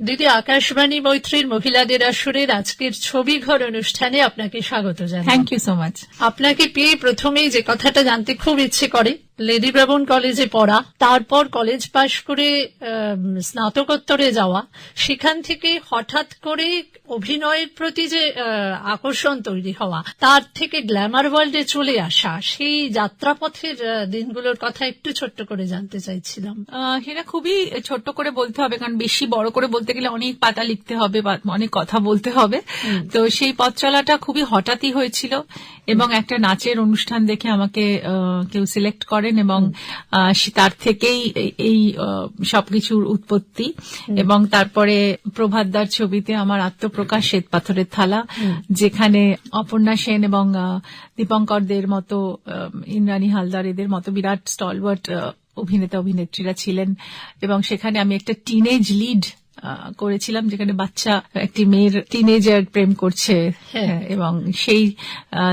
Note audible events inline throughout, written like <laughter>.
দিদি আকাশবাণী মৈত্রীর মহিলাদের আসরের আজকের ছবি ঘর অনুষ্ঠানে আপনাকে স্বাগত জানাই। থ্যাংক ইউ সো মাচ আপনাকে পেয়ে প্রথমেই যে কথাটা জানতে খুব ইচ্ছে করে লেডি ব্রাবন কলেজে পড়া তারপর কলেজ পাশ করে স্নাতকোত্তরে যাওয়া সেখান থেকে হঠাৎ করে অভিনয়ের প্রতি যে আকর্ষণ তৈরি হওয়া তার থেকে গ্ল্যামার ওয়ার্ল্ডে চলে আসা সেই যাত্রাপথের দিনগুলোর কথা একটু ছোট্ট করে জানতে চাইছিলাম। আহ, সেটা খুবই ছোট্ট করে বলতে হবে কারণ বেশি বড় করে বলতে গেলে অনেক পাতা লিখতে হবে বা অনেক কথা বলতে হবে। তো সেই পথ চলাটা খুবই হঠাৎই হয়েছিল। এবং একটা নাচের অনুষ্ঠান দেখে আমাকে কেউ সিলেক্ট করেন এবং তার থেকেই এই- সবকিছুর উৎপত্তি এবং তারপরে প্রভাতদার ছবিতে আমার আত্মপ্রকাশ শ্বেত পাথরের থালা যেখানে অপর্ণা সেন এবং দীপঙ্করদের মতো ইন্দ্রাণী হালদার এদের মতো বিরাট স্টলওয়ার্ট অভিনেতা অভিনেত্রীরা ছিলেন এবং সেখানে আমি একটা টিনেজ লিড করেছিলাম যেখানে বাচ্চা একটি মেয়ের টিনেজার প্রেম করছে। হ্যাঁ। হ্যাঁ, এবং সেই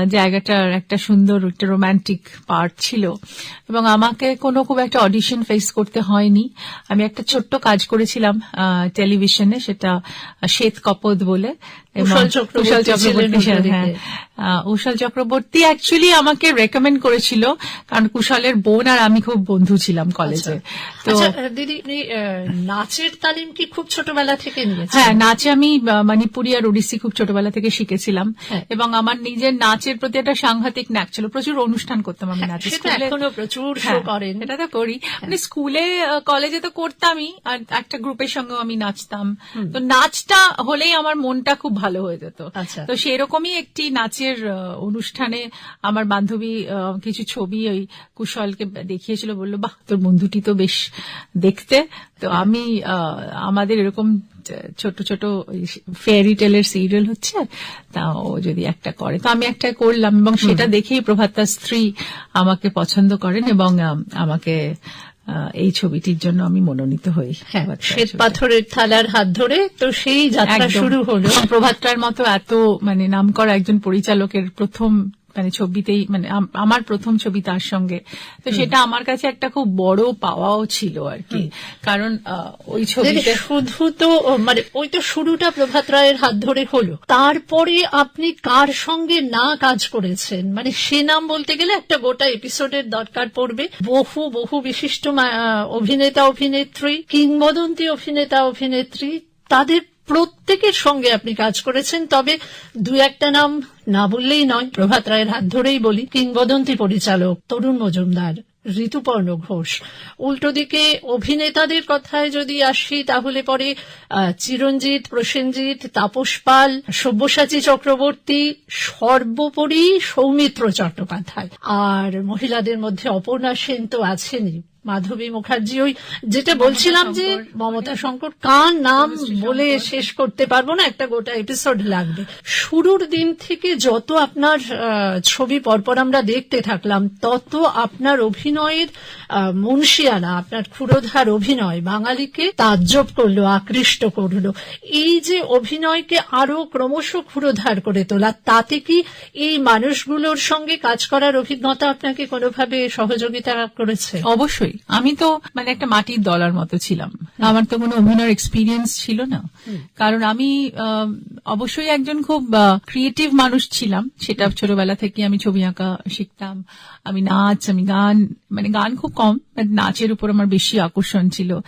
জায়গাটার একটা সুন্দর একটা রোম্যান্টিক পার্ট ছিল। এবং আমাকে কোনো খুব একটা অডিশন ফেস করতে হয়নি। আমি একটা ছোট্ট কাজ করেছিলাম টেলিভিশনে সেটা শ্বেত কপদ বলে। কুশল চক্রবর্তী হ্যাঁ। উষাল চক্রবর্তী অ্যাকচুয়ালি আমাকে রেকমেন্ড করেছিল কারণ কুশলের বোন আর আমি খুব বন্ধু ছিলাম কলেজে তো আচ্ছা দিদি নাচের তালিম কি খুব ছোটবেলা থেকে হ্যাঁ নাচে আমি মণিপুরি আর ওড়িশি খুব ছোটবেলা থেকে শিখেছিলাম। হ্যাঁ। এবং আমার নিজের নাচের প্রতি একটা সাংঘাতিক ন্যাক ছিল। প্রচুর অনুষ্ঠান করতাম আমি নাচে। সেটা এখনও প্রচুর শো হ্যাঁ, করেন। এটা তো করি। মানে স্কুলে কলেজে তো করতামই আর একটা গ্রুপের সঙ্গেও আমি নাচতাম। তো নাচটা হলেই আমার মনটা খুব ভালো হয়ে যেত। আচ্ছা। তো সেরকমই একটি নাচের অনুষ্ঠানে আমার বান্ধবী কিছু ছবি ওই কুশলকে দেখিয়েছিল বলল বাহ তোর বন্ধুটি তো বেশ দেখতে। তো আমি আহ, আমাদের এরকম ছোট ছোট ফেয়ারি টেলের সিরিয়াল হচ্ছে তা ও যদি একটা করে। তো আমি একটা করলাম এবং সেটা দেখেই প্রভাতার স্ত্রী আমাকে পছন্দ করেন এবং আমাকে এই ছবিটির জন্য আমি মনোনীত হই। হ্যাঁ শ্বেত পাথরের থালার হাত ধরে তো সেই যাত্রা শুরু হলো। প্রভাতটার মতো এত মানে নামকরা একজন পরিচালকের প্রথম মানে ছবিতেই মানে আমার প্রথম ছবি তার সঙ্গে। তো সেটা আমার কাছে একটা খুব বড় পাওয়াও ছিল আর কি। কারণ ওই ছবিতে শুধু তো মানে ওই তো শুরুটা প্রভাত রায়ের হাত ধরে হলো। তারপরে আপনি কার সঙ্গে না কাজ করেছেন? মানে সে নাম বলতে গেলে একটা গোটা এপিসোডের দরকার পড়বে। বহু বহু বিশিষ্ট অভিনেতা অভিনেত্রী কিংবদন্তি অভিনেতা অভিনেত্রী তাদের প্রত্যেকের সঙ্গে আপনি কাজ করেছেন। তবে দু একটা নাম না বললেই নয়, প্রভাত রায়ের হাত ধরেই বলি, কিংবদন্তি পরিচালক তরুণ মজুমদার, ঋতুপর্ণ ঘোষ। উল্টো দিকে অভিনেতাদের কথায় যদি আসি, তাহলে পরে চিরঞ্জিত, প্রসেনজিৎ, তাপস পাল, সব্যসাচী চক্রবর্তী, সর্বোপরি সৌমিত্র চট্টোপাধ্যায়। আর মহিলাদের মধ্যে অপর্ণা সেন তো আছেনই। মাধবী মুখার্জি ওই যেটা বলছিলাম যে মমতা শঙ্কর কার নাম বলে শেষ করতে পারব না একটা গোটা এপিসোড লাগবে। শুরুর দিন থেকে যত আপনার আহ, ছবি পরপর আমরা দেখতে থাকলাম তত আপনার অভিনয়ের আহ, মুন্সিয়ানা আপনার ক্ষুরোধার অভিনয় বাঙালিকে তাজ্জব করল আকৃষ্ট করল। এই যে অভিনয়কে আরও ক্রমশ ক্ষুরোধার করে তোলা তাতে কি এই মানুষগুলোর সঙ্গে কাজ করার অভিজ্ঞতা আপনাকে কোনোভাবে সহযোগিতা করেছে? অবশ্যই। আমি তো মানে একটা মাটির দলার মতো ছিলাম। আমার তো কোনো অভিনয়ের এক্সপিরিয়েন্স ছিল না। কারণ আমি আহ, অবশ্যই একজন খুব ক্রিয়েটিভ মানুষ ছিলাম। সেটা ছোটবেলা থেকে আমি ছবি আঁকা শিখতাম। আমি নাচ আমি গান মানে গান খুব কম। নাচের উপর আমার বেশি আকর্ষণ ছিল।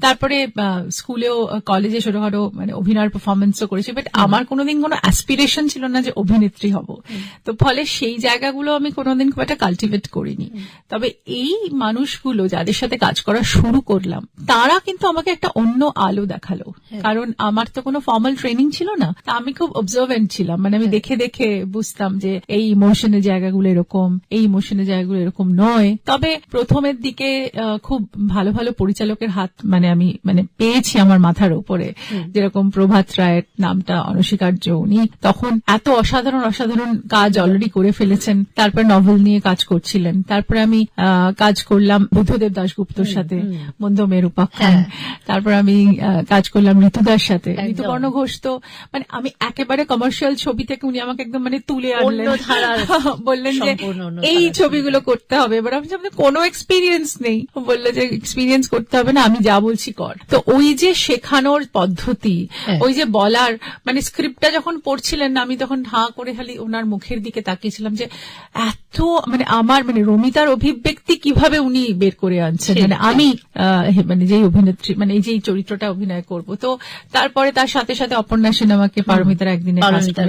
তারপরে স্কুলেও কলেজে ছোটখাটো মানে অভিনয়ের পারফরমেন্সও করেছি বাট আমার কোনোদিন কোনো অ্যাসপিরেশন ছিল না যে অভিনেত্রী হব। তো ফলে সেই জায়গাগুলো আমি কোনোদিন খুব একটা কাল্টিভেট করিনি। তবে এই মানুষগুলো যাদের সাথে কাজ করা শুরু করলাম তারা কিন্তু আমাকে একটা অন্য আলো দেখাল। কারণ আমার তো কোনো ফর্মাল ট্রেনিং ছিল না। তা আমি খুব অবজার্ভেন্ট ছিলাম। মানে আমি দেখে দেখে বুঝতাম যে এই ইমোশনের জায়গাগুলো এরকম এই ইমোশনের জায়গাগুলো এরকম নয়। তবে প্রথমের দিকে খুব ভালো ভালো পরিচালকের হাত মানে আমি মানে পেয়েছি আমার মাথার উপরে। যেরকম প্রভাত রায়ের নামটা অনস্বীকার্য উনি তখন এত অসাধারণ অসাধারণ কাজ অলরেডি করে ফেলেছেন। তারপর নভেল নিয়ে কাজ করছিলেন। তারপরে আমি কাজ করলাম বুদ্ধদেব দাশগুপ্তর সাথে বন্ধু উপাখ্যান। হ্যাঁ। তারপর আমি কাজ করলাম ঋতুদার সাথে। ঋতুপর্ণ ঘোষ তো মানে আমি একেবারে কমার্শিয়াল ছবি থেকে উনি আমাকে একদম মানে তুলে আনলেন। <laughs> বললেন যে এই ছবিগুলো করতে হবে। এবার আমি কোনো এক্সপিরিয়েন্স নেই। ও বলল যে এক্সপিরিয়েন্স করতে হবে না আমি যা বলছি কর। তো ওই যে শেখানোর পদ্ধতি হ্যাঁ। ওই যে বলার মানে স্ক্রিপ্টটা যখন পড়ছিলেন না আমি তখন হাঁ করে খালি ওনার মুখের দিকে তাকিয়েছিলাম যে এত মানে আমার মানে রমিতার অভিব্যক্তি কীভাবে উনি বের করে আনছেন? মানে আমি মানে যেই অভিনেত্রী মানে এই যেই চরিত্রটা অভিনয় করব। তো তারপরে তার সাথে সাথে অপর্ণা সিনেমাকে পারমিতার একদিনে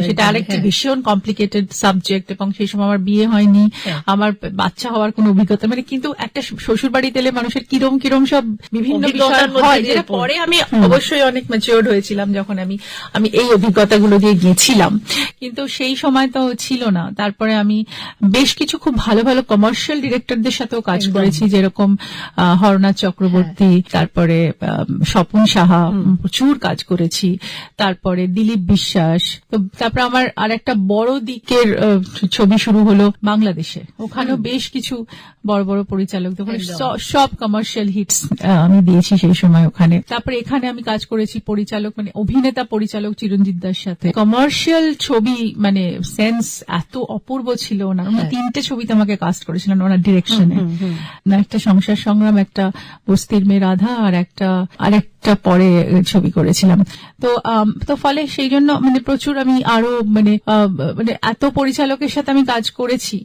সেটা আরেকটি হ্যাঁ। ভীষণ কমপ্লিকেটেড সাবজেক্ট এবং সেই সময় আমার বিয়ে হয়নি। হ্যাঁ। আমার বাচ্চা হওয়ার কোনো অভিজ্ঞতা মানে কিন্তু একটা শ্বশুর বাড়িতে এলে মানুষের কিরম কিরম সব বিভিন্ন বিষয় হয় যেটা পরে আমি অবশ্যই অনেক ম্যাচিওর্ড হয়েছিলাম যখন আমি আমি এই অভিজ্ঞতাগুলো দিয়ে গেছিলাম কিন্তু সেই সময় তো ছিল না। তারপরে আমি বেশ কিছু খুব ভালো ভালো কমার্শিয়াল ডিরেক্টরদের সাথেও কাজ করেছি যেরকম হরনাথ চক্রবর্তী তারপরে স্বপন সাহা প্রচুর কাজ করেছি। তারপরে দিলীপ বিশ্বাস। তো তারপরে আমার আর একটা বড় দিকের ছবি শুরু হলো বাংলাদেশে। ওখানেও বেশ কিছু বড় বড় পরিচালক। সব কমার্শিয়াল হিটস আমি দিয়েছি সেই সময় ওখানে। তারপরে এখানে আমি কাজ করেছি পরিচালক মানে অভিনেতা পরিচালক চিরঞ্জিত দার সাথে। কমার্শিয়াল ছবি মানে সেন্স এত অপূর্ব ছিল ওনার উনি হ্যাঁ। তিনটে ছবিতে আমাকে কাস্ট করেছিলেন ওনার ডিরেকশনে না একটা সংসার সংগ্রাম একটা বস্তির মেয়ে রাধা আর একটা আর একটা পরে ছবি করেছিলাম। তো তো ফলে সেই জন্য মানে প্রচুর আমি আরও মানে মানে এত পরিচালকের সাথে আমি কাজ করেছি।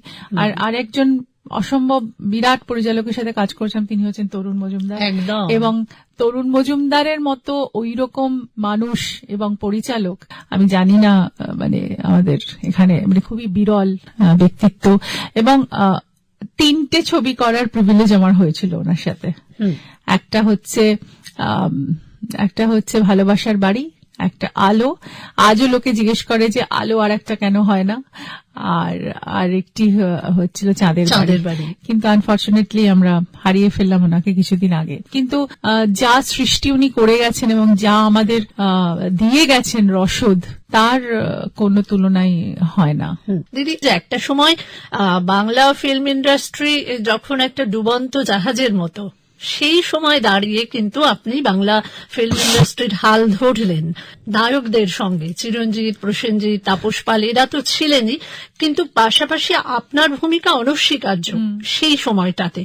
আর আরেকজন অসম্ভব বিরাট পরিচালকের সাথে কাজ করেছিলাম তিনি হচ্ছেন তরুণ মজুমদার। একদম। এবং তরুণ মজুমদারের মতো ওই রকম মানুষ এবং পরিচালক আমি জানি না মানে আমাদের এখানে মানে খুবই বিরল ব্যক্তিত্ব। এবং আহ, তিনটে ছবি করার প্রিভিলেজ আমার হয়েছিল ওনার সাথে। একটা হচ্ছে একটা হচ্ছে ভালোবাসার বাড়ি একটা আলো। আজও লোকে জিজ্ঞেস করে যে আলো আর একটা কেন হয় না? আর আর একটি হচ্ছিল চাঁদের চাঁদের বাড়ি। কিন্তু আনফর্চুনেটলি আমরা হারিয়ে ফেললাম ওনাকে কিছুদিন আগে। কিন্তু যা সৃষ্টি উনি করে গেছেন এবং যা আমাদের আহ, দিয়ে গেছেন রসদ তার কোনো তুলনাই হয় না। দিদি একটা সময় বাংলা ফিল্ম ইন্ডাস্ট্রি যখন একটা ডুবন্ত জাহাজের মতো সেই সময় দাঁড়িয়ে কিন্তু আপনি বাংলা ফিল্ম ইন্ডাস্ট্রির হাল ধরলেন। নায়কদের সঙ্গে চিরঞ্জিত প্রসেনজিৎ তাপস পাল এরা তো ছিলেনই কিন্তু পাশাপাশি আপনার ভূমিকা অনস্বীকার্য সেই সময়টাতে।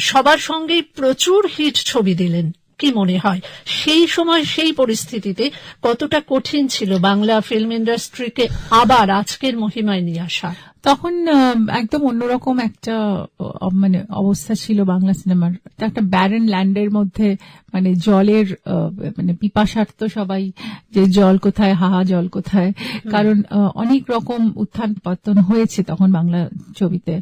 সবার সঙ্গেই প্রচুর হিট ছবি দিলেন কি মনে হয়? সেই সময় সেই পরিস্থিতিতে কতটা কঠিন ছিল বাংলা ফিল্ম ইন্ডাস্ট্রিকে আবার আজকের মহিমায় নিয়ে আসা তখন একদম অন্যরকম একটা মানে অবস্থা ছিল বাংলা সিনেমার। একটা ব্যারেন ল্যান্ডের মধ্যে মানে জলের মানে পিপাসার্থ সবাই যে জল কোথায় হাহা জল কোথায়। কারণ অনেক রকম উত্থান পতন হয়েছে তখন বাংলা ছবিতে।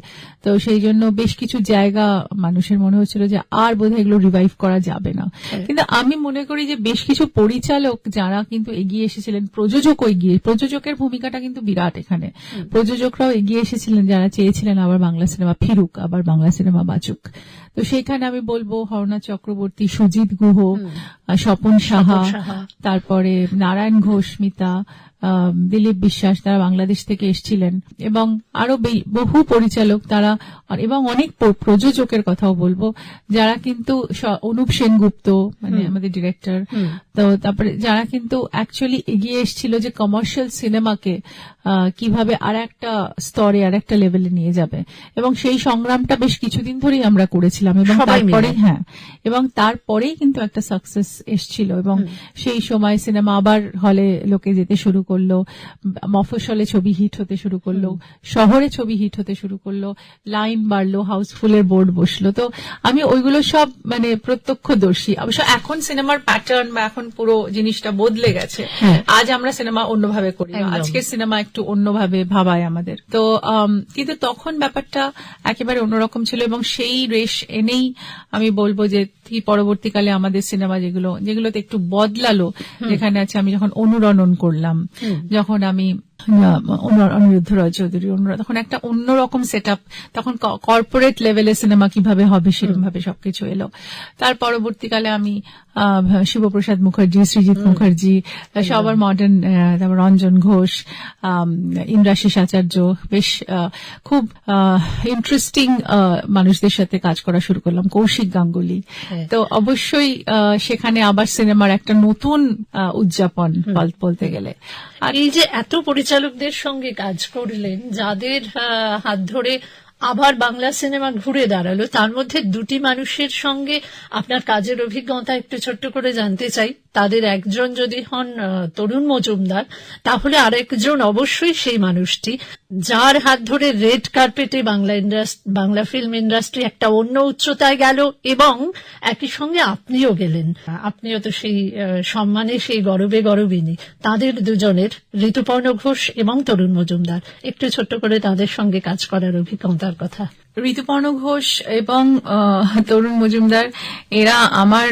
তো সেই জন্য বেশ কিছু জায়গা মানুষের মনে হচ্ছিল যে আর বোধহয় এগুলো রিভাইভ করা যাবে না। কিন্তু আমি মনে করি যে বেশ কিছু পরিচালক যারা কিন্তু এগিয়ে এসেছিলেন প্রযোজকও এগিয়ে প্রযোজকের ভূমিকাটা কিন্তু বিরাট এখানে। প্রযোজকরাও এগিয়ে এসেছিলেন যারা চেয়েছিলেন আবার বাংলা সিনেমা ফিরুক আবার বাংলা সিনেমা বাঁচুক। তো সেইখানে আমি বলব হরনা চক্রবর্তী সুজিত গুহ স্বপন সাহা। তারপরে নারায়ণ ঘোষ মিতা দিলীপ বিশ্বাস তারা বাংলাদেশ থেকে এসেছিলেন এবং আরও বহু পরিচালক তারা এবং অনেক প্রযোজকের কথাও বলব যারা কিন্তু অনুপ সেনগুপ্ত মানে আমাদের ডিরেক্টর তো তারপরে যারা কিন্তু অ্যাকচুয়ালি এগিয়ে এসেছিল যে কমার্শিয়াল সিনেমাকে কীভাবে আর একটা স্তরে আর একটা লেভেলে নিয়ে যাবে। এবং সেই সংগ্রামটা বেশ কিছুদিন ধরেই আমরা করেছিলাম এবং তারপরে হ্যাঁ এবং তারপরেই কিন্তু একটা সাকসেস এসছিল এবং সেই সময় সিনেমা আবার হলে লোকে যেতে শুরু করল মফস্বলে ছবি হিট হতে শুরু করল শহরে ছবি হিট হতে শুরু করল লাইন বাড়লো হাউসফুলের বোর্ড বসল। তো আমি ওইগুলো সব মানে প্রত্যক্ষদর্শী। অবশ্য এখন সিনেমার প্যাটার্ন বা এখন পুরো জিনিসটা বদলে গেছে। হ্যাঁ। আজ আমরা সিনেমা অন্যভাবে করি আজকের সিনেমা একটু অন্যভাবে ভাবায় আমাদের। তো কিন্তু তখন ব্যাপারটা একেবারে অন্যরকম ছিল এবং সেই রেশ এনেই আমি বলব যে কি পরবর্তীকালে আমাদের সিনেমা যেগুলো যেগুলোতে একটু বদলালো যেখানে আছে আমি যখন অনুরণন করলাম যখন আমি অনিরুদ্ধ রয় চৌধুরী অন্যরা তখন একটা অন্যরকম সেট আপ তখন কর্পোরেট লেভেলে সিনেমা কীভাবে হবে সেরকম ভাবে সবকিছু এলো। তার পরবর্তীকালে আমি শিবপ্রসাদ মুখার্জি সৃজিত মুখার্জি সবার মডার্ন তারপর রঞ্জন ঘোষ ইন্দ্রাশিস আচার্য বেশ খুব ইন্টারেস্টিং মানুষদের সাথে কাজ করা শুরু করলাম কৌশিক গাঙ্গুলি। হ্যাঁ। তো অবশ্যই সেখানে আবার সিনেমার একটা নতুন উদযাপন বলতে গেলে। আর এই যে এত পরিচালকদের সঙ্গে কাজ করলেন, যাদের হাত ধরে আবার বাংলা সিনেমা ঘুরে দাঁড়াল, তার মধ্যে দুটি মানুষের সঙ্গে আপনার কাজের অভিজ্ঞতা একটু ছোট্ট করে জানতে চাই। তাদের একজন যদি হন তরুণ মজুমদার, তাহলে আরেকজন অবশ্যই সেই মানুষটি, যার হাত ধরে রেড কার্পেটে Bangla industry, Bangla film industry একটা অন্য উচ্চতায় গেল এবং একই সঙ্গে আপনিও গেলেন। আপনিও তো সেই সম্মানে সেই গরবে গরবিনী, তাদের দুজনের ঋতুপর্ণ ঘোষ এবং তরুণ মজুমদার। একটু ছোট্ট করে তাদের সঙ্গে কাজ করার অভিজ্ঞতার কথা। ঋতুপর্ণ ঘোষ এবং তরুণ মজুমদার, এরা আমার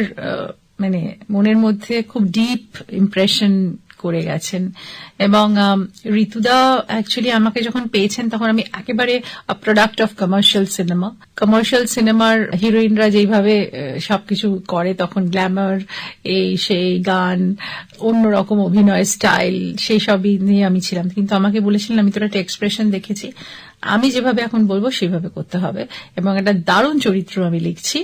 মানে মনের মধ্যে খুব ডিপ ইমপ্রেশন করে গেছেন। এবং ঋতুদা অ্যাকচুয়ালি আমাকে যখন পেয়েছেন তখন আমি একেবারে product of commercial cinema commercial সিনেমার হিরোইনরা যেইভাবে আহ, সবকিছু করে তখন গ্ল্যামার এই সেই গান অন্যরকম অভিনয় স্টাইল সেই সবই নিয়ে আমি ছিলাম। কিন্তু আমাকে বলেছিলেন আমি তোর একটা এক্সপ্রেশন দেখেছি। আমি যেভাবে এখন বলব সেভাবে করতে হবে। এবং একটা দারুণ চরিত্র আমি লিখছি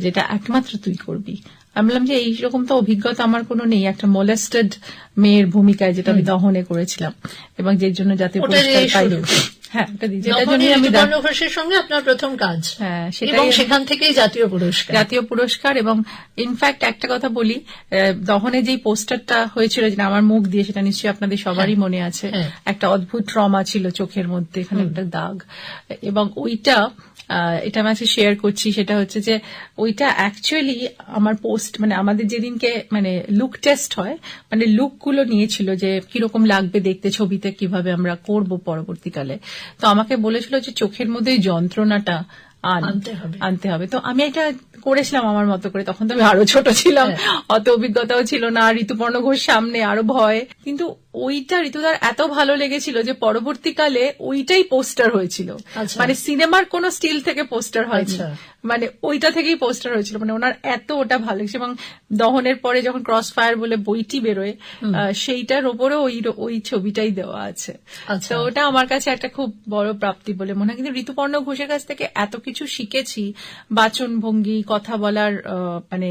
যেটা একমাত্র তুই করবি। আমি বললাম যে এইরকম তো অভিজ্ঞতা আমার কোনো নেই একটা মোলেস্টেড মেয়ের ভূমিকায় যেটা আমি দহনে করেছিলাম। এবং যে জন্য জাতীয় পুরস্কার পাই হ্যাঁ সঙ্গে আপনার প্রথম কাজ। হ্যাঁ, এবং সেখান থেকেই জাতীয় পুরস্কার। জাতীয় পুরস্কার এবং ইনফ্যাক্ট একটা কথা বলি দহনে যেই পোস্টারটা হয়েছিল যেটা আমার মুখ দিয়ে সেটা নিশ্চয়ই আপনাদের সবারই মনে আছে। হ্যাঁ। একটা অদ্ভুত ট্রমা ছিল চোখের মধ্যে এখানে একটা দাগ। এবং ওইটা এটা আমি আজকে শেয়ার করছি সেটা হচ্ছে যে ওইটা অ্যাকচুয়ালি আমার পোস্ট মানে আমাদের যেদিনকে মানে লুক টেস্ট হয় মানে লুকগুলো নিয়েছিল যে কীরকম লাগবে দেখতে ছবিতে কীভাবে আমরা করব পরবর্তীকালে তো আমাকে বলেছিল যে চোখের মধ্যে যন্ত্রণাটা আনতে হবে। আনতে হবে তো আমি এটা করেছিলাম আমার মতো করে। তখন তো আমি আরও ছোট ছিলাম হ্যাঁ। অত অভিজ্ঞতাও ছিল না ঋতুপর্ণ ঘোষ সামনে আরও ভয়। কিন্তু ওইটা ঋতুদার এত ভালো লেগেছিল যে পরবর্তীকালে ওইটাই পোস্টার হয়েছিল। আচ্ছা। মানে সিনেমার কোন স্টিল থেকে পোস্টার হয়নি। আচ্ছা। মানে ওইটা থেকেই পোস্টার হয়েছিল। মানে ওনার এত ওটা ভালো লেগেছে। এবং দহনের পরে যখন ক্রস ফায়ার বলে বইটি বেরোয় সেইটার ওপরেও ওই ওই ছবিটাই দেওয়া আছে। আচ্ছা। তো ওটা আমার কাছে একটা খুব বড় প্রাপ্তি বলে মনে হয়। কিন্তু ঋতুপর্ণ ঘোষের কাছ থেকে এত কিছু শিখেছি। বাচন ভঙ্গি কথা বলার আহ, মানে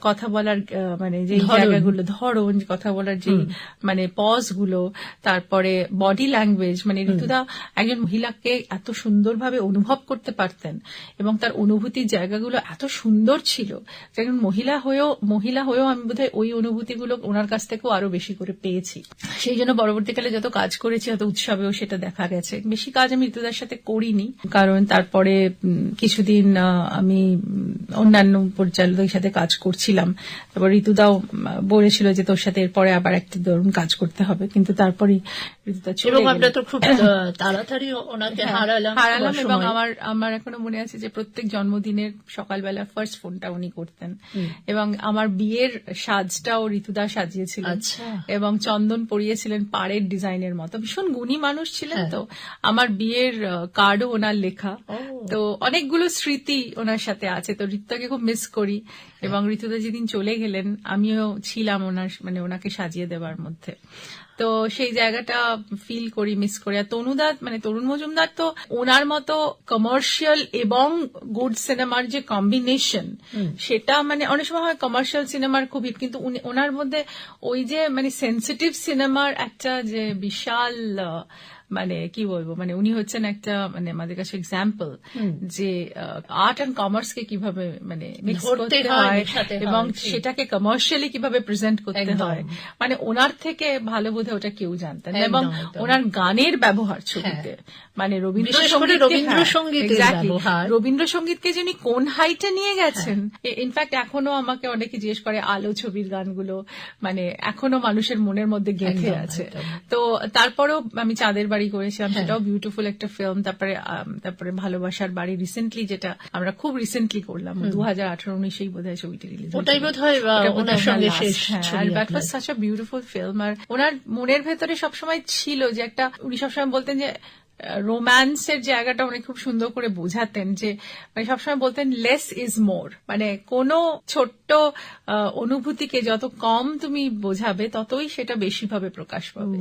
কথা বলার মানে যে। জায়গাগুলো ধরন কথা বলার যে মানে পজগুলো তারপরে বডি ল্যাঙ্গুয়েজ মানে ঋতুদা একজন মহিলাকে এত সুন্দরভাবে অনুভব করতে পারতেন এবং তার অনুভূতির জায়গাগুলো এত সুন্দর ছিল একজন মহিলা হয়েও মহিলা হয়েও আমি বোধহয় ওই অনুভূতিগুলো ওনার কাছ থেকেও আরও বেশি করে পেয়েছি। সেই জন্য পরবর্তীকালে যত কাজ করেছি হয়তো উৎসবেও সেটা দেখা গেছে। বেশি কাজ আমি ঋতুদার সাথে করিনি কারণ তারপরে উম, কিছুদিন আমি অন্যান্য পরিচালকের সাথে কাজ করছিলাম। তারপর ঋতুদাও বলেছিল যে তোর সাথে এরপরে আবার একটা ধরুন কাজ করতে হবে কিন্তু তারপরে ঋতুদা চলে এবং আমরা তো খুব <coughs> তাড়াতাড়ি ওনাকে হারালাম হ্যাঁ, হারালাম এবং আমার আমার এখনও মনে আছে যে প্রত্যেক জন্মদিনের সকালবেলা ফার্স্ট ফোনটা উনি করতেন। এবং আমার বিয়ের সাজটাও ঋতুদা সাজিয়েছিলেন। আচ্ছা। এবং চন্দন পরিয়েছিলেন পাড়ের ডিজাইনের মতো। ভীষণ গুণী মানুষ ছিলেন হ্যাঁ। তো। আমার বিয়ের কার্ডও ওনার লেখা। তো অনেকগুলো স্মৃতি ওনার সাথে আছে। তো ঋতুদাকে খুব মিস করি এবং ঋতুদা যেদিন চলে গেলেন আমিও ছিলাম ওনার মানে ওনাকে সাজিয়ে দেওয়ার মধ্যে। তো সেই জায়গাটা ফিল করি মিস করি। আর তনুদা মানে তরুণ মজুমদার তো ওনার মতো কমার্শিয়াল এবং গুড সিনেমার যে কম্বিনেশন সেটা মানে অনেক সময় হয় কমার্শিয়াল সিনেমার খুব hit, কিন্তু ওনার মধ্যে ওই যে মানে সেন্সিটিভ সিনেমার একটা যে বিশাল মানে কি বলব মানে উনি হচ্ছেন একটা মানে আমাদের কাছে এক্সাম্পল যে আর্ট অ্যান্ড কমার্সকে কীভাবে মানে মিক্স করতে হয়, হয় হয়, এবং সেটাকে কমার্শিয়ালি কীভাবে প্রেজেন্ট করতে হয়। মানে ওনার থেকে ভালো বোধহয় ওটা কেউ জানতেন এবং ওনার গানের ব্যবহার ছবিতে মানে রবীন্দ্রসঙ্গীত রবীন্দ্রসঙ্গীতকে যিনি কোন হাইটে নিয়ে গেছেন ইনফ্যাক্ট এখনও আমাকে অনেকে জিজ্ঞেস করে আলো ছবির গানগুলো? মানে এখনও মানুষের মনের মধ্যে গেঁথে আছে। তো তারপরেও আমি চাঁদের বাড়ি বাড়ি করেছিলাম হ্যাঁ। সেটাও বিউটিফুল একটা ফিল্ম তারপরে তারপরে ভালোবাসার বাড়ি রিসেন্টলি যেটা আমরা খুব রিসেন্টলি করলাম দু হাজার আঠারো উনিশেই বোধ হয় ছবিটি রিলিজ ওটাই বোধ হয় ওনার সঙ্গে শেষ that was such a beautiful film আর ওনার মনের ভেতরে সবসময় ছিল যে একটা উনি সবসময় বলতেন যে রোম্যান্সের জায়গাটা উনি খুব সুন্দর করে বোঝাতেন যে মানে সবসময় বলতেন লেস ইজ মোর মানে কোনো ছোট্ট অনুভূতিকে যত কম তুমি বোঝাবে ততই সেটা বেশি ভাবে প্রকাশ পাবে।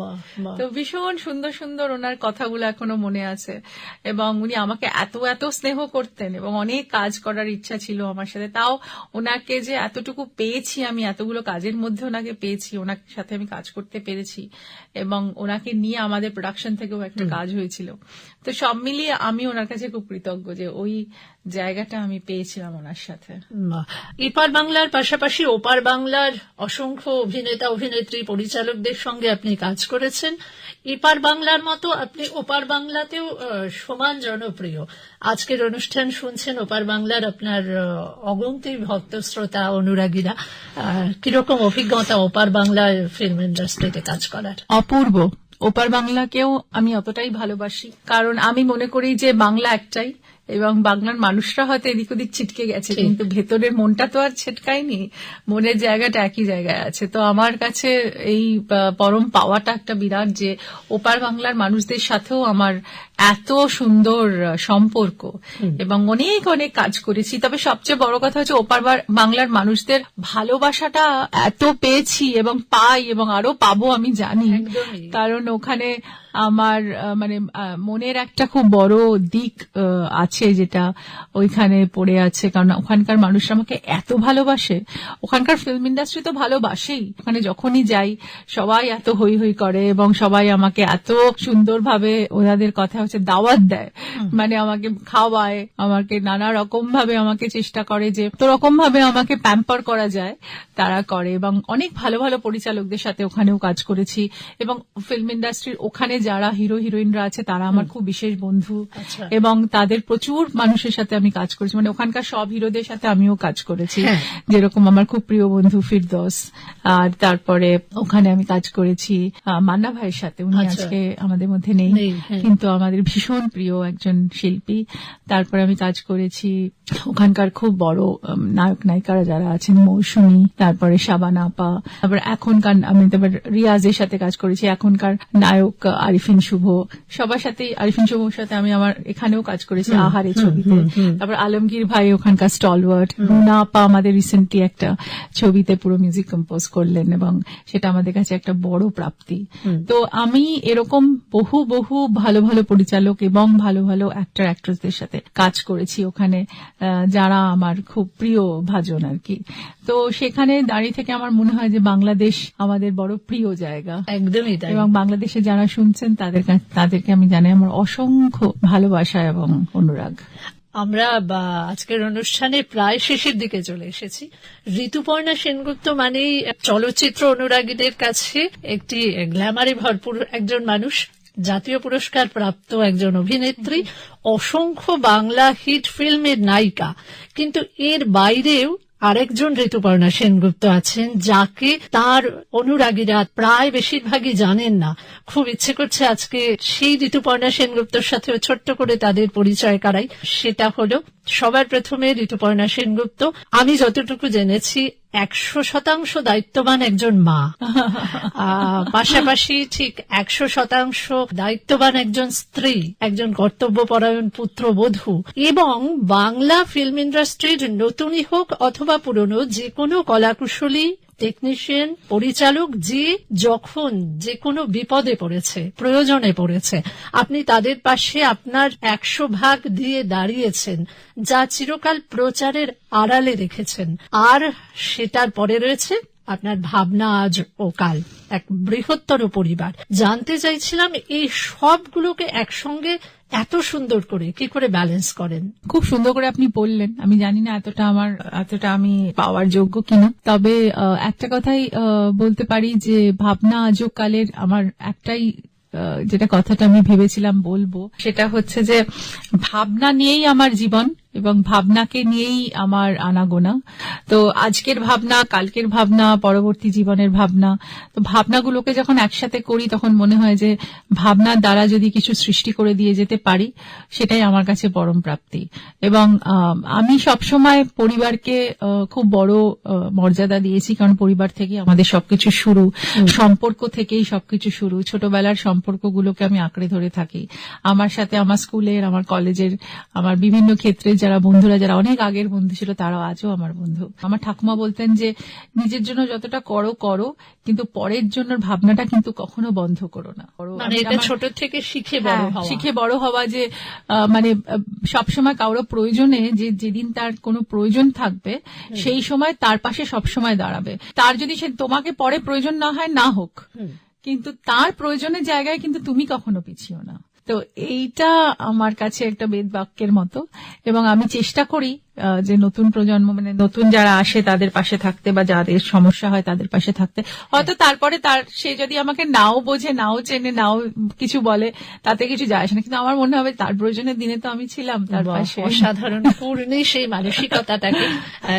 তো ভীষণ সুন্দর সুন্দর ওনার কথাগুলো এখনও মনে আছে এবং উনি আমাকে এত এত স্নেহ করতেন এবং অনেক কাজ করার ইচ্ছা ছিল আমার সাথে। তাও ওনাকে যে এতটুকু পেয়েছি আমি এতগুলো কাজের মধ্যে ওনাকে পেয়েছি ওনার সাথে আমি কাজ করতে পেরেছি এবং ওনাকে নিয়ে আমাদের প্রোডাকশন থেকেও একটা কাজ হয়েছিল। তো সব মিলিয়ে আমি ওনার কাছে খুব কৃতজ্ঞ যে ওই জায়গাটা আমি পেয়েছিলাম ওনার সাথে। এপার বাংলার পাশাপাশি ওপার বাংলার অসংখ্য অভিনেতা অভিনেত্রী পরিচালকদের সঙ্গে আপনি কাজ করেছেন। এপার বাংলার মতো আপনি ওপার বাংলাতেও আহ, সমান জনপ্রিয়। আজকের অনুষ্ঠান শুনছেন ওপার বাংলার আপনার আহ, অগন্তি ভক্ত শ্রোতা অনুরাগীরা। আহ, কীরকম অভিজ্ঞতা ওপার বাংলার ফিল্ম ইন্ডাস্ট্রিতে কাজ করার? অপূর্ব। ওপার বাংলাকেও আমি অতটাই ভালোবাসি। কারণ আমি মনে করি যে বাংলা একটাই এবং বাংলার মানুষরা হয়তো এদিক ওদিক ছিটকে গেছে কিন্তু ভেতরের মনটা তো আর ছিটকায়নি মনের জায়গাটা একই জায়গায় আছে। তো আমার কাছে এই পরম পাওয়াটা একটা বিরাট যে ওপার বাংলার মানুষদের সাথেও আমার এত সুন্দর সম্পর্ক এবং অনেক অনেক কাজ করেছি। তবে সবচেয়ে বড় কথা হচ্ছে ওপারবার বাংলার মানুষদের ভালোবাসাটা এত পেয়েছি এবং পাই এবং আরও পাবো আমি জানি। কারণ ওখানে আমার মানে মনের একটা খুব বড় দিক আছে যেটা ওইখানে পড়ে আছে। কারণ ওখানকার মানুষরা আমাকে এত ভালোবাসে। ওখানকার ফিল্ম ইন্ডাস্ট্রি তো ভালোবাসেই। ওখানে যখনই যাই সবাই এত হই হই করে এবং সবাই আমাকে এত সুন্দরভাবে ওনাদের কথা হচ্ছে দাওয়াত দেয় মানে আমাকে খাওয়ায় আমাকে নানা রকম ভাবে আমাকে চেষ্টা করে যে তো রকম ভাবে আমাকে প্যাম্পার করা যায় তারা করে এবং অনেক ভালো ভালো পরিচালকদের সাথে ওখানেও কাজ করেছি এবং ফিল্ম ইন্ডাস্ট্রির ওখানে যারা হিরো হিরোইনরা আছে তারা আমার খুব বিশেষ বন্ধু আচ্ছা। এবং তাদের প্রচুর মানুষের সাথে আমি কাজ করেছি মানে ওখানকার সব হিরোদের সাথে আমিও কাজ করেছি হ্যাঁ। যেরকম আমার খুব প্রিয় বন্ধু ফিরদোস আর তারপরে ওখানে আমি কাজ করেছি মান্না ভাইয়ের সাথে উনি আচ্ছা। আজকে আমাদের মধ্যে নেই হ্যাঁ। কিন্তু আমাদের ভীষণ প্রিয় একজন শিল্পী। তারপর আমি কাজ করেছি ওখানকার খুব বড় নায়ক নায়িকারা যারা আছেন মৌসুমী তারপরে শাবানা আপা তারপর এখনকার আমি তারপর রিয়াজের সাথে কাজ করেছি এখনকার নায়ক আরিফিন শুভ। সবার সাথে আরিফিন শুভর সাথে আমি আমার এখানেও কাজ করেছি আহারে ছবিতে। তারপর আলমগীর ভাই ওখানকার স্টলওয়ার্ড। রুনা আপা আমাদের রিসেন্টলি একটা ছবিতে পুরো মিউজিক কম্পোজ করলেন এবং সেটা আমাদের কাছে একটা বড় প্রাপ্তি। তো আমি এরকম বহু বহু ভালো ভালো পরিচালক এবং ভালো ভালো অ্যাক্টর অ্যাক্ট্রেসদের সাথে কাজ করেছি ওখানে যারা আমার খুব প্রিয় ভাজন আর কি। তো সেখানে দাঁড়িয়ে থেকে আমার মনে হয় যে বাংলাদেশ আমাদের বড় প্রিয় জায়গা। একদমই তাই। এবং বাংলাদেশে যারা শুনছেন তাদের কাছ- তাদেরকে আমি জানাই আমার অসংখ্য ভালোবাসা এবং অনুরাগ। আমরা আজকের অনুষ্ঠানে প্রায় শেষের দিকে চলে এসেছি। ঋতুপর্ণা সেনগুপ্ত মানেই চলচ্চিত্র অনুরাগীদের কাছে একটি গ্ল্যামারে ভরপুর একজন মানুষ। জাতীয় পুরস্কার প্রাপ্ত একজন অভিনেত্রী, অসংখ্য বাংলা হিট ফিল্মের নায়িকা। কিন্তু এর বাইরেও আরেকজন ঋতুপর্ণা সেনগুপ্ত আছেন, যাকে তার অনুরাগীরা প্রায় বেশিরভাগই জানেন না। খুব ইচ্ছে করছে আজকে সেই ঋতুপর্ণা সেনগুপ্তর সাথে ছোট্ট করে তাদের পরিচয় করাই। সেটা হলো সবার প্রথমে ঋতুপর্ণা সেনগুপ্ত। আমি যতটুকু জেনেছি একশো শতাংশ দায়িত্ববান একজন মা। <laughs> পাশাপাশি ঠিক একশো শতাংশ দায়িত্ববান একজন স্ত্রী একজন কর্তব্যপরায়ণ পুত্রবধূ। এবং বাংলা ফিল্ম ইন্ডাস্ট্রির নতুনই হোক অথবা পুরনো যে কোনো কলাকুশলী টেকনিশিয়ান পরিচালক যে যখন যে কোনো বিপদে পড়েছে, প্রয়োজনে পড়েছে, আপনি তাদের পাশে আপনার একশো ভাগ দিয়ে দাঁড়িয়েছেন, যা চিরকাল প্রচারের আড়ালে রেখেছেন। আর সেটার পরে রয়েছে আপনার ভাবনা আজ ও কাল, এক বৃহত্তর পরিবার। জানতে চাইছিলাম এই সবগুলোকে একসঙ্গে এত সুন্দর করে কি করে ব্যালেন্স করেন? খুব সুন্দর করে আপনি বললেন। আমি জানি না এতটা আমার, এতটা আমি পাওয়ার যোগ্য কিনা। তবে একটা কথাই বলতে পারি যে ভাবনা আজও কালের আমার একটাই যেটা কথাটা আমি ভেবেছিলাম বলব, সেটা হচ্ছে যে ভাবনা নিয়েই আমার জীবন। এবং ভাবনাকে নিয়েই আমার আনাগোনা। তো আজকের ভাবনা কালকের ভাবনা পরবর্তী জীবনের ভাবনা তো ভাবনাগুলোকে যখন একসাথে করি তখন মনে হয় যে ভাবনার দ্বারা যদি কিছু সৃষ্টি করে দিয়ে যেতে পারি সেটাই আমার কাছে পরম প্রাপ্তি। এবং আম, সবসময় পরিবারকে খুব বড় মর্যাদা দিয়েছি কারণ পরিবার থেকে আমাদের সবকিছু শুরু। সম্পর্ক থেকেই সবকিছু শুরু। ছোটবেলার সম্পর্কগুলোকে আমি আঁকড়ে ধরে থাকি। আমার সাথে আমার স্কুলের আমার কলেজের আমার বিভিন্ন ক্ষেত্রে যারা বন্ধুরা যারা অনেক আগের বন্ধু ছিল তারাও আজও আমার বন্ধু। আমার ঠাকুমা বলতেন যে নিজের জন্য যতটা করো করো কিন্তু পরের জন্য ভাবনাটা কিন্তু কখনো বন্ধ করো না। মানে ছোট থেকে শিখে বড় হ্যাঁ, হওয়া। শিখে বড় হওয়া যে আহ, মানে সবসময় কারও প্রয়োজনে যে যেদিন তার কোনো প্রয়োজন থাকবে সেই সময় তার পাশে সবসময় দাঁড়াবে। তার যদি সে তোমাকে পরে প্রয়োজন না হয় না হোক। কিন্তু তার প্রয়োজনের জায়গায় কিন্তু তুমি কখনো পিছিও না। তো এইটা আমার কাছে একটা বেদ বাক্যের মতো। এবং আমি চেষ্টা করি যে নতুন প্রজন্ম মানে নতুন যারা আসে তাদের পাশে থাকতে বা যাদের সমস্যা হয় তাদের পাশে থাকতে। হয়তো তারপরে তার সে যদি আমাকে নাও বোঝে নাও চেনে নাও কিছু বলে তাতে কিছু যায় আসে না। কিন্তু আমার মনে হবে তার প্রয়োজনের দিনে তো আমি ছিলাম তার পাশে। অসাধারণ পূর্ণে সেই মানসিকতাটাকে।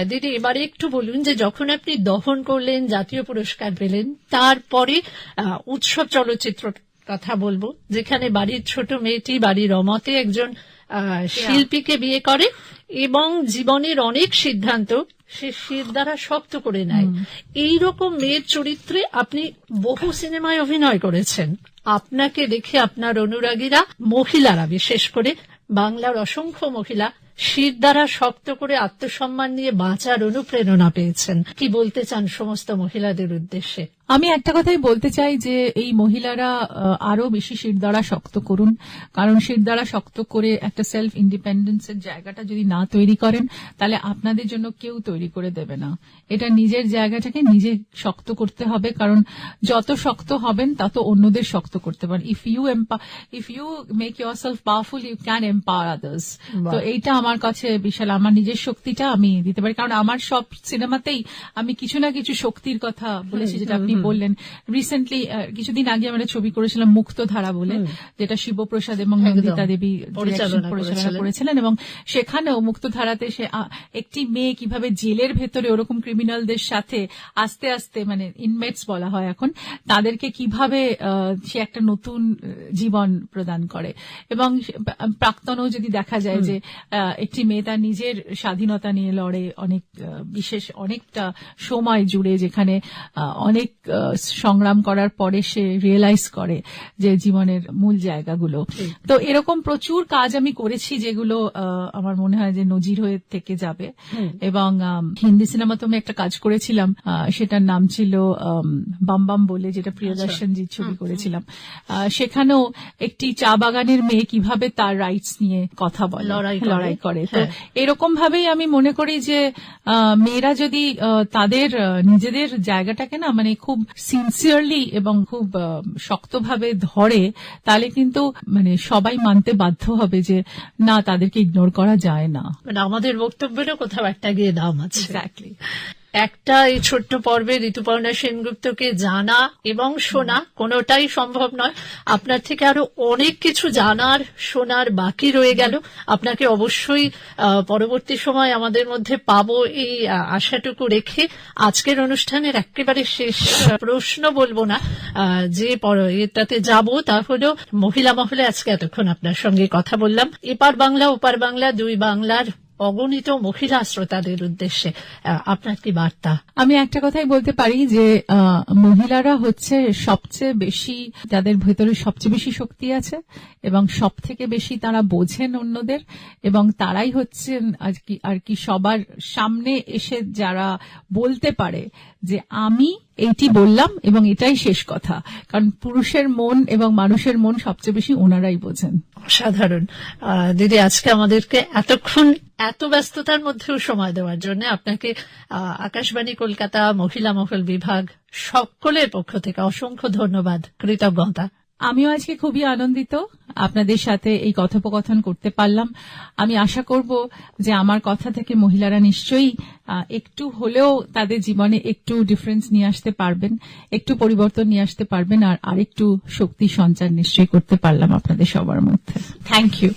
দিদি এবারে একটু বলুন যে যখন আপনি দহন করলেন জাতীয় পুরস্কার পেলেন তারপরে আহ, উৎসব চলচ্চিত্র কথা বলব। যেখানে বাড়ির ছোট মেয়েটি বাড়ির রমতে একজন আহ, শিল্পীকে বিয়ে করে এবং জীবনের অনেক সিদ্ধান্ত সে শির দ্বারা শক্ত করে নেয়। এই রকম মেয়ের চরিত্রে আপনি বহু সিনেমায় অভিনয় করেছেন। আপনাকে দেখে আপনার অনুরাগীরা মহিলারা বিশেষ করে বাংলার অসংখ্য মহিলা শির দ্বারা শক্ত করে আত্মসম্মান নিয়ে বাঁচার অনুপ্রেরণা পেয়েছেন। কি বলতে চান সমস্ত মহিলাদের উদ্দেশ্যে? আমি একটা কথাই বলতে চাই যে এই মহিলারা আরও বেশি শিরদাঁড়া শক্ত করুন। কারণ শিরদাঁড়া শক্ত করে একটা সেলফ ইন্ডিপেন্ডেন্সের জায়গাটা যদি না তৈরি করেন তাহলে আপনাদের জন্য কেউ তৈরি করে দেবে না। এটা নিজের জায়গাটাকে নিজে শক্ত করতে হবে কারণ যত শক্ত হবেন তত অন্যদের শক্ত করতে পারেন। If you if you make yourself powerful you can empower others তো এইটা আমার কাছে বিশাল আমার নিজের শক্তিটা আমি দিতে পারি। কারণ আমার সব সিনেমাতেই আমি কিছু না কিছু শক্তির কথা বলেছি যেটা আপনি বললেন। রিসেন্টলি কিছুদিন আগে আমরা ছবি করেছিলাম মুক্তধারা বলে যেটা শিবপ্রসাদ এবং নন্দিতা দেবী পরিচালনা করেছিলেন। এবং সেখানেও মুক্তধারাতে সে একটি মেয়ে কীভাবে জেলের ভেতরে ওরকম ক্রিমিনালদের সাথে আস্তে আস্তে মানে ইনমেটস বলা হয় এখন তাদেরকে কীভাবে সে একটা নতুন জীবন প্রদান করে। এবং প্রাক্তনও যদি দেখা যায় যে আহ, একটি মেয়ে তার নিজের স্বাধীনতা নিয়ে লড়ে অনেক বিশেষ অনেকটা সময় জুড়ে যেখানে আহ, অনেক সংগ্রাম করার পরে সে রিয়েলাইজ করে যে জীবনের মূল জায়গাগুলো। তো এরকম প্রচুর কাজ আমি করেছি যেগুলো আমার মনে হয় যে নজির হয়ে থেকে যাবে। এবং হিন্দি সিনেমাতে আমি একটা কাজ করেছিলাম সেটার নাম ছিল আম, বাম বাম বলে যেটা প্রিয়দর্শনজির ছবি করেছিলাম। আহ, সেখানেও একটি চা বাগানের মেয়ে কীভাবে তার রাইটস নিয়ে কথা বলে লড়াই করে। তো হ্যাঁ। এরকম ভাবেই আমি মনে করি যে আহ, মেয়েরা যদি তাদের নিজেদের জায়গাটাকে না মানে খুব সিনসিয়ারলি এবং খুব শক্তভাবে ধরে তাহলে কিন্তু মানে সবাই মানতে বাধ্য হবে যে না তাদেরকে ইগনোর করা যায় না। মানে আমাদের বক্তব্যেরও কোথাও একটা গিয়ে দাম আছে। একটা এই ছোট্ট পর্বে ঋতুপর্ণা সেনগুপ্তকে জানা এবং শোনা কোনোটাই সম্ভব নয়। আপনার থেকে আরও অনেক কিছু জানার, শোনার বাকি রয়ে গেল। আপনাকে অবশ্যই পরবর্তী সময় আমাদের মধ্যে পাবো এই আশাটুকু রেখে। আজকের অনুষ্ঠানের একেবারে শেষ প্রশ্ন বলব না। যে এটাতে যাব তা হলো মহিলা মহলে আজকে এতক্ষণ আপনার সঙ্গে কথা বললাম। এপার বাংলা, ওপার বাংলা, দুই বাংলার অগণিত মহিলা শ্রোতাদের উদ্দেশ্যে আপনার কি বার্তা? আমি একটা কথাই বলতে পারি যে মহিলারা হচ্ছে সবচেয়ে বেশি, যাদের ভেতরে সবচেয়ে বেশি শক্তি আছে এবং সব থেকে বেশি তারা বোঝেন অন্যদের এবং তারাই হচ্ছেন আর কি আর কি সবার সামনে এসে যারা বলতে পারে যে আমি এইটি বললাম এবং এটাই শেষ কথা। কারণ পুরুষের মন এবং মানুষের মন সবচেয়ে বেশি ওনারাই বোঝেন। সাধারণ দিদি, আজকে আমাদেরকে এতক্ষণ এত ব্যস্ততার মধ্যেও সময় দেওয়ার জন্য আপনাকে আকাশবাণী, কলকাতা, মহিলা মহল বিভাগ সকলের পক্ষ থেকে অসংখ্য ধন্যবাদ। কৃতজ্ঞতা। আমিও আজকে খুবই আনন্দিত। আপনাদের সাথে এই কথোপকথন করতে পারলাম। আমি আশা করব যে আমার কথা থেকে মহিলারা নিশ্চয়ই একটু হলেও তাদের জীবনে একটু ডিফারেন্স নিয়ে আসতে পারবেন, একটু পরিবর্তন নিয়ে আসতে পারবেন, আর আরেকটু শক্তি সঞ্চার নিশ্চয়ই করতে পারলাম আপনাদের সবার মধ্যে। Thank you